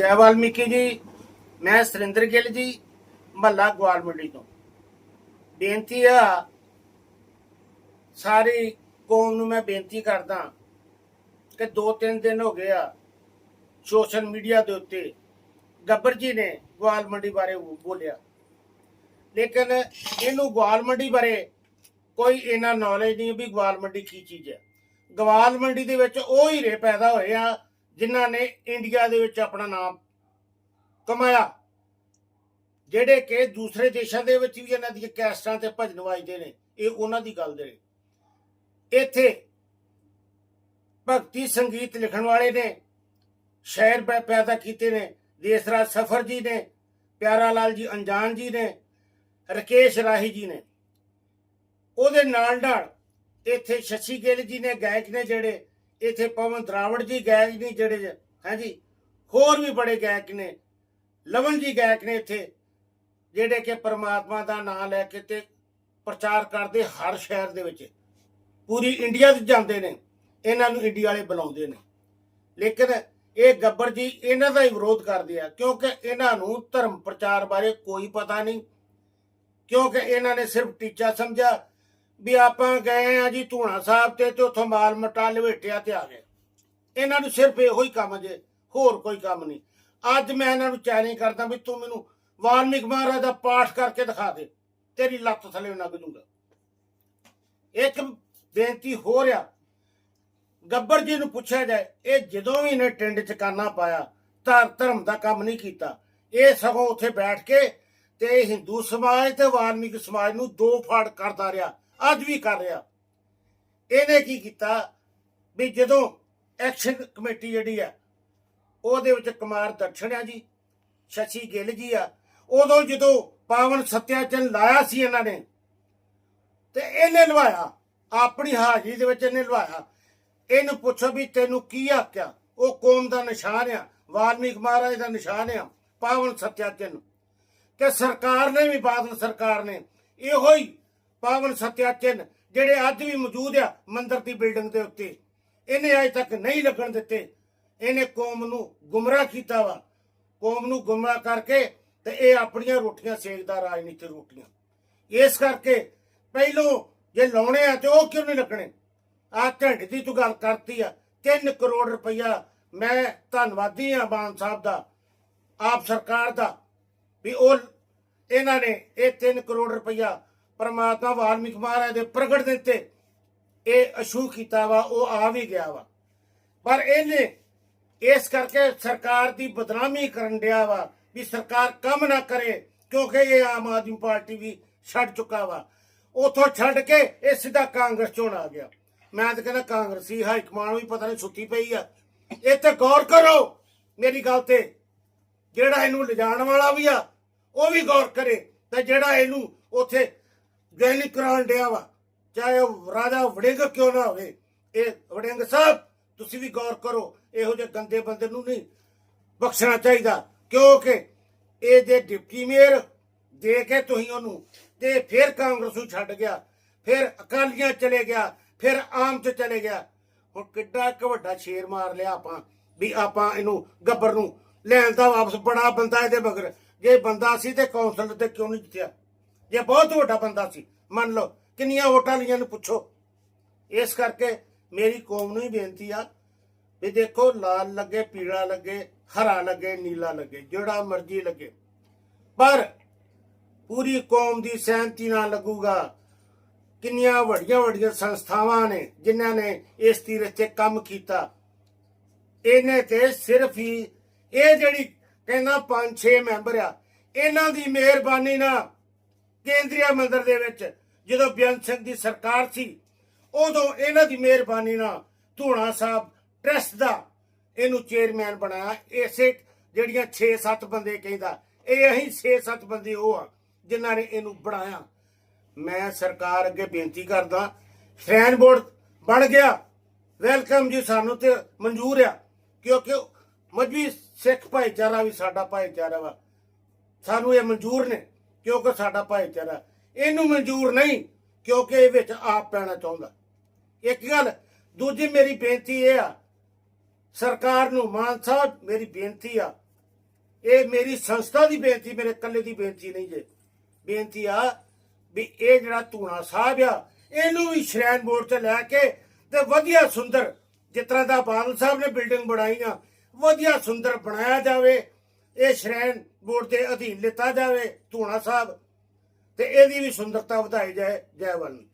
ਜੈ ਵਾਲਮੀਕੀ ਜੀ, ਮੈਂ ਸੁਰਿੰਦਰ ਗਿੱਲ ਜੀ, ਮਹੱਲਾ ਗਵਾਲ ਮੰਡੀ ਤੋਂ। ਬੇਨਤੀ ਆ, ਸਾਰੀ ਕੌਮ ਨੂੰ ਮੈਂ ਬੇਨਤੀ ਕਰਦਾ ਕਿ ਦੋ ਤਿੰਨ ਦਿਨ ਹੋ ਗਏ ਆ, ਸੋਸ਼ਲ ਮੀਡੀਆ ਦੇ ਉੱਤੇ ਗੱਬਰ ਜੀ ਨੇ ਗਵਾਲ ਮੰਡੀ ਬਾਰੇ ਬੋਲਿਆ। ਲੇਕਿਨ ਇਹਨੂੰ ਗਵਾਲ ਮੰਡੀ ਬਾਰੇ ਕੋਈ ਇਹਨਾਂ ਨੌਲੇਜ ਨਹੀਂ ਵੀ ਗਵਾਲ ਮੰਡੀ ਕੀ ਚੀਜ਼ ਹੈ। ਗਵਾਲ ਮੰਡੀ ਦੇ ਵਿੱਚ ਉਹ ਹੀਰੇ ਪੈਦਾ ਹੋਏ ਆ ਜਿਨ੍ਹਾਂ ਨੇ ਇੰਡੀਆ ਦੇ ਵਿੱਚ ਆਪਣਾ ਨਾਮ ਕਮਾਇਆ, ਜਿਹੜੇ ਕਿ ਦੂਸਰੇ ਦੇਸ਼ਾਂ ਦੇ ਵਿੱਚ ਵੀ ਇਹਨਾਂ ਦੀਆਂ ਕੈਸਟਾਂ ਤੇ ਭਜਨ ਵੱਜਦੇ ਨੇ, ਇਹ ਉਹਨਾਂ ਦੀ ਗੱਲ ਦੇ ਨੇ। ਇੱਥੇ ਭਗਤੀ ਸੰਗੀਤ ਲਿਖਣ ਵਾਲੇ ਨੇ, ਸ਼ਾਇਰ ਪੈਦਾ ਕੀਤੇ ਨੇ, ਦੇਸਰਾਜ ਸਫਰ ਜੀ ਨੇ, ਪਿਆਰਾ ਲਾਲ ਜੀ ਅੰਜਾਨ ਜੀ ਨੇ, ਰਕੇਸ਼ ਰਾਹੀ ਜੀ ਨੇ। ਉਹਦੇ ਨਾਲ ਨਾਲ ਇੱਥੇ ਸ਼ਸ਼ੀ ਗਿੱਲ ਜੀ ਨੇ ਗਾਇਕ ਨੇ ਜਿਹੜੇ ਇੱਥੇ ਪਵਨ ਦਰਾਵੜ ਜੀ ਗਾਇਕ ਨਹੀਂ ਜਿਹੜੇ ਹਾਂਜੀ ਹੋਰ ਵੀ ਬੜੇ ਗਾਇਕ ਨੇ, ਲਵਨ ਜੀ ਗਾਇਕ ਨੇ ਇੱਥੇ, ਜਿਹੜੇ ਕਿ ਪਰਮਾਤਮਾ ਦਾ ਨਾਮ ਲੈ ਕੇ ਤੇ ਪ੍ਰਚਾਰ ਕਰਦੇ ਹਰ ਸ਼ਹਿਰ ਦੇ ਵਿੱਚ। ਪੂਰੀ ਇੰਡੀਆ 'ਚ ਜਾਂਦੇ ਨੇ, ਇਹਨਾਂ ਨੂੰ ਇੰਡੀਆ ਵਾਲੇ ਬੁਲਾਉਂਦੇ ਨੇ। ਲੇਕਿਨ ਇਹ ਗੱਬਰ ਜੀ ਇਹਨਾਂ ਦਾ ਹੀ ਵਿਰੋਧ ਕਰਦੇ ਆ, ਕਿਉਂਕਿ ਇਹਨਾਂ ਨੂੰ ਧਰਮ ਪ੍ਰਚਾਰ ਬਾਰੇ ਕੋਈ ਪਤਾ ਨਹੀਂ, ਕਿਉਂਕਿ ਇਹਨਾਂ ਨੇ ਸਿਰਫ ਟੀਚਾ ਸਮਝਿਆ ਵੀ ਆਪਾਂ ਗਏ ਆ ਜੀ ਧੂਣਾ ਸਾਹਿਬ ਤੇ ਤੇ ਉੱਥੋਂ ਮਾਲ ਮਟਾ ਲਵੇਟਿਆ ਤੇ ਆ ਗਏ। ਇਹਨਾਂ ਨੂੰ ਸਿਰਫ ਇਹੋ ਹੀ ਕੰਮ ਜੇ, ਹੋਰ ਕੋਈ ਕੰਮ ਨਹੀਂ। ਅੱਜ ਮੈਂ ਇਹਨਾਂ ਨੂੰ ਚੈਲੰਜ ਕਰਦਾ ਵੀ ਤੂੰ ਮੈਨੂੰ ਵਾਲਮੀਕ ਮਹਾਰਾਜ ਦਾ ਪਾਠ ਕਰਕੇ ਦਿਖਾ ਦੇ, ਤੇਰੀ ਲੱਤ ਥੱਲੇ ਲੱਗ ਜੂਗਾ। ਇੱਕ ਬੇਨਤੀ ਹੋ ਰਿਹਾ ਗੱਬਰ ਜੀ ਨੂੰ ਪੁੱਛਿਆ ਜਾਏ, ਇਹ ਜਦੋਂ ਵੀ ਇਹਨੇ ਟਿੰਡ ਚ ਕਾਨਾ ਪਾਇਆ ਤਾਂ ਧਰਮ ਦਾ ਕੰਮ ਨਹੀਂ ਕੀਤਾ। ਇਹ ਸਗੋਂ ਉੱਥੇ ਬੈਠ ਕੇ ਤੇ ਹਿੰਦੂ ਸਮਾਜ ਤੇ ਵਾਲਮੀਕ ਸਮਾਜ ਨੂੰ ਦੋ ਫਾੜ ਕਰਦਾ ਰਿਹਾ। ਅੱਜ ਵੀ ਕਰ ਰਿਹਾ। ਇਹਨੇ ਕੀ ਕੀਤਾ ਵੀ ਜਦੋਂ ਐਕਸ਼ਨ ਕਮੇਟੀ ਜਿਹੜੀ ਹੈ ਉਹਦੇ ਵਿੱਚ ਕੁਮਾਰ ਦਰਸ਼ਨ ਆ ਜੀ, ਸ਼ਸ਼ੀ ਗਿੱਲ ਜੀ ਆ, ਉਦੋਂ ਜਦੋਂ ਪਾਵਨ ਸਤਿਆਚਨ ਲਾਇਆ ਸੀ ਇਹਨਾਂ ਨੇ, ਤੇ ਇਹਨੇ ਲਵਾਇਆ, ਆਪਣੀ ਹਾਜ਼ਰੀ ਦੇ ਵਿੱਚ ਇਹਨੇ ਲਵਾਇਆ। ਇਹਨੂੰ ਪੁੱਛੋ ਵੀ ਤੈਨੂੰ ਕੀ ਆਖਿਆ? ਉਹ ਕੌਮ ਦਾ ਨਿਸ਼ਾਨ ਆ, ਵਾਲਮੀਕ ਮਹਾਰਾਜ ਦਾ ਨਿਸ਼ਾਨ ਆ, ਪਾਵਨ ਸਤਿਆਚਨ ਤੇ ਸਰਕਾਰ ਨੇ ਵੀ, ਬਾਦਲ ਸਰਕਾਰ ਨੇ ਇਹੋ ਹੀ ਪਾਵਨ ਸਤਿਆਚਨ, ਜਿਹੜੇ ਅੱਜ ਵੀ ਮੌਜੂਦ ਆ ਮੰਦਿਰ ਦੀ ਬਿਲਡਿੰਗ ਦੇ ਉੱਤੇ। ਇਹਨੇ ਅਜੇ ਤੱਕ ਨਹੀਂ ਲੱਗਣ ਦਿੱਤੇ। ਇਹਨੇ ਕੌਮ ਨੂੰ ਗੁੰਮਰਾਹ ਕੀਤਾ ਵਾ। ਕੌਮ ਨੂੰ ਗੁੰਮਰਾਹ ਕਰਕੇ ਤੇ ਇਹ ਆਪਣੀਆਂ ਰੋਟੀਆਂ ਸੇਕਦਾ ਰਾਜਨੀਤਿਕ ਰੋਟੀਆਂ। ਇਸ ਕਰਕੇ ਪਹਿਲੋਂ ਜੇ ਲਾਉਣੇ ਆ ਤੇ ਉਹ ਕਿਉਂ ਨਹੀਂ ਲੱਗਣੇ? ਆ ਢੰਡ ਦੀ ਤੂੰ ਗੱਲ ਕਰਤੀ ਆ। 3 ਕਰੋੜ ਰੁਪਈਆ ਮੈਂ ਧੰਨਵਾਦੀ ਆ ਬਾਨ ਸਾਹਿਬ ਦਾ, ਆਪ ਸਰਕਾਰ ਦਾ, ਵੀ ਉਹ ਇਹਨਾਂ ਨੇ ਇਹ 3 ਕਰੋੜ ਰੁਪਈਆ ਪਰਮਾਤਮਾ ਵਾਲਮੀਕ ਮਹਾਰਾਜ ਦੇ ਪ੍ਰਗਟ ਦਿੱਤੇ ਇਹ ਅਸ਼ੂ ਕੀਤਾ ਵਾ, ਉਹ ਆ ਵੀ ਗਿਆ ਵਾ। ਪਰ ਇਹਨੇ ਇਸ ਕਰਕੇ ਸਰਕਾਰ ਦੀ ਬਦਨਾਮੀ ਕਰਨ ਡਿਆ ਵਾ ਵੀ ਸਰਕਾਰ ਕੰਮ ਨਾ ਕਰੇ, ਕਿਉਂਕਿ ਇਹ ਆਮ ਆਦਮੀ ਪਾਰਟੀ ਵੀ ਛੱਡ ਚੁੱਕਾ ਵਾ। ਉਥੋਂ ਛੱਡ ਕੇ ਇਹ ਸਿੱਧਾ ਕਾਂਗਰਸ ਚੋਂ ਆ ਗਿਆ। ਮੈਂ ਤਾਂ ਕਹਿੰਦਾ ਕਾਂਗਰਸੀ ਹਾਈ ਕਮਾਂਡ ਵੀ ਪਤਾ ਨਹੀਂ ਸੁੱਤੀ ਪਈ ਆ। ਇਹ ਤੇ ਗੌਰ ਕਰੋ ਮੇਰੀ ਗੱਲ ਤੇ, ਜਿਹੜਾ ਇਹਨੂੰ ਲਿਜਾਣ ਵਾਲਾ ਵੀ ਆ, ਉਹ ਵੀ ਗੌਰ ਕਰੇ ਤੇ ਜਿਹੜਾ ਇਹਨੂੰ ਉਥੇ ਜੈਨੀ ਕਰਾਉਣ ਡਿਆ ਵਾ। ਚਾਹੇ ਉਹ ਰਾਜਾ ਵੜਿੰਗ ਕਿਉਂ ਨਾ ਹੋਵੇ, ਇਹ ਵੜਿੰਗ ਸਾਹਿਬ, ਤੁਸੀਂ ਵੀ ਗੌਰ ਕਰੋ, ਇਹੋ ਜਿਹੇ ਗੰਦੇ ਬੰਦੇ ਨੂੰ ਨਹੀਂ ਬਖਸ਼ਣਾ ਚਾਹੀਦਾ। ਕਿਉਂਕਿ ਇਹ ਜੇ ਡਿਪਟੀ ਮੇਅਰ ਦੇ ਕੇ ਤੁਸੀਂ ਉਹਨੂੰ, ਤੇ ਫਿਰ ਕਾਂਗਰਸ ਨੂੰ ਛੱਡ ਗਿਆ, ਫਿਰ ਅਕਾਲੀਆਂ ਚਲੇ ਗਿਆ, ਫਿਰ ਆਮ ਚ ਚਲੇ ਗਿਆ। ਹੁਣ ਕਿੱਡਾ ਇੱਕ ਵੱਡਾ ਸ਼ੇਰ ਮਾਰ ਲਿਆ ਆਪਾਂ, ਵੀ ਆਪਾਂ ਇਹਨੂੰ ਗੱਬਰ ਨੂੰ ਲੈਣ ਦਾ ਵਾਪਸ ਬੜਾ ਬੰਦਾ ਇਹਦੇ ਮਗਰ। ਜੇ ਬੰਦਾ ਸੀ ਤੇ ਕੌਂਸਲ ਤੇ ਕਿਉਂ ਨਹੀਂ ਜਿੱਤਿਆ? ਜੇ ਬਹੁਤ ਵੱਡਾ ਬੰਦਾ ਸੀ, ਮੰਨ ਲਓ, ਕਿੰਨੀਆਂ ਵੋਟਾਂ ਲਈਆਂ ਨੂੰ ਪੁੱਛੋ। ਇਸ ਕਰਕੇ ਮੇਰੀ ਕੌਮ ਨੂੰ ਹੀ ਬੇਨਤੀ ਆ ਵੀ ਦੇਖੋ, ਲਾਲ ਲੱਗੇ, ਪੀਲਾ ਲੱਗੇ, ਹਰਾ ਲੱਗੇ, ਨੀਲਾ ਲੱਗੇ, ਜਿਹੜਾ ਮਰਜ਼ੀ ਲੱਗੇ। ਪਰ ਪੂਰੀ ਕੌਮ ਦੀ ਸਹਿਮਤੀ ਨਾਲ ਲੱਗੂਗਾ, ਕਿੰਨੀਆਂ ਵੱਡੀਆਂ ਵੱਡੀਆਂ ਸੰਸਥਾਵਾਂ ਨੇ ਜਿਨ੍ਹਾਂ ਨੇ ਇਸ ਤੀਰਥ ਤੇ ਕੰਮ ਕੀਤਾ। ਇਹਨੇ ਤੇ ਸਿਰਫ ਹੀ, ਇਹ ਜਿਹੜੀ ਕਹਿੰਦਾ ਪੰਜ ਛੇ ਮੈਂਬਰ ਆ, ਇਹਨਾਂ ਦੀ ਮਿਹਰਬਾਨੀ ਨਾਲ ਕੇਂਦਰੀ ਮੰਦਰ ਦੇ ਵਿੱਚ ਜਦੋਂ ਬੇਅੰਤ ਸਿੰਘ ਦੀ ਸਰਕਾਰ ਸੀ, ਉਦੋਂ ਇਹਨਾਂ ਦੀ ਮਿਹਰਬਾਨੀ ਨਾਲ ਧੂਣਾ ਸਾਹਿਬ ਟਰਸਟ ਦਾ ਇਹਨੂੰ ਚੇਅਰਮੈਨ ਬਣਾਇਆ। ਇਸੇ ਜਿਹੜੀਆਂ 6-7 ਬੰਦੇ ਕਹਿੰਦਾ, ਇਹ ਅਸੀਂ 6-7 ਬੰਦੇ ਉਹ ਆ ਜਿਨ੍ਹਾਂ ਨੇ ਇਹਨੂੰ ਬਣਾਇਆ। ਮੈਂ ਸਰਕਾਰ ਅੱਗੇ ਬੇਨਤੀ ਕਰਦਾ ਸ਼੍ਰੈਨ ਬੋਰਡ ਬਣ ਗਿਆ। ਵੈਲਕਮ ਜੀ ਸਾਨੂੰ ਤੇ ਮਨਜ਼ੂਰ ਆ, ਕਿਉਂਕਿ ਮਜਬੀ ਸਿੱਖ ਭਾਈਚਾਰਾ ਵੀ ਸਾਡਾ ਭਾਈਚਾਰਾ ਵਾ। ਸਾਨੂੰ ਇਹ ਮਨਜ਼ੂਰ ਨੇ। ਕਿਉਂਕਿ ਸਾਡਾ ਭਾਈਚਾਰਾ ਇਹਨੂੰ ਮਨਜ਼ੂਰ ਨਹੀਂ ਕਿਉਂਕਿ ਇਹ ਵਿੱਚ ਆਪ ਪੈਣਾ ਚਾਹੁੰਦਾ। ਇੱਕ ਗੱਲ, ਦੂਜੀ ਮੇਰੀ ਬੇਨਤੀ ਇਹ ਆ, ਸਰਕਾਰ ਨੂੰ ਮਾਨ ਸਾਹਿਬ ਮੇਰੀ ਬੇਨਤੀ ਆ, ਇਹ ਮੇਰੀ ਸੰਸਥਾ ਦੀ ਬੇਨਤੀ, ਮੇਰੇ ਇਕੱਲੇ ਦੀ ਬੇਨਤੀ ਨਹੀਂ ਜੇ। ਬੇਨਤੀ ਆ ਵੀ ਇਹ ਜਿਹੜਾ ਧੂਣਾ ਸਾਹਿਬ ਆ, ਇਹਨੂੰ ਵੀ ਸ਼੍ਰੈਨ ਬੋਰਡ ਤੇ ਲੈ ਕੇ ਤੇ ਵਧੀਆ ਸੁੰਦਰ, ਜਿਸ ਤਰ੍ਹਾਂ ਦਾ ਬਾਦਲ ਸਾਹਿਬ ਨੇ ਬਿਲਡਿੰਗ ਬਣਾਈ ਆ, ਵਧੀਆ ਸੁੰਦਰ ਬਣਾਇਆ ਜਾਵੇ। ਇਹ ਸ਼੍ਰੈਨ ਬੋਰਡ ਦੇ ਅਧੀਨ ਲਿੱਤਾ ਜਾਵੇ ਧੂਣਾ ਸਾਹਿਬ, ਤੇ ਇਹਦੀ ਵੀ ਸੁੰਦਰਤਾ ਵਧਾਈ ਜਾਏ, ਜੈ ਵਾਲਮੀਕੀ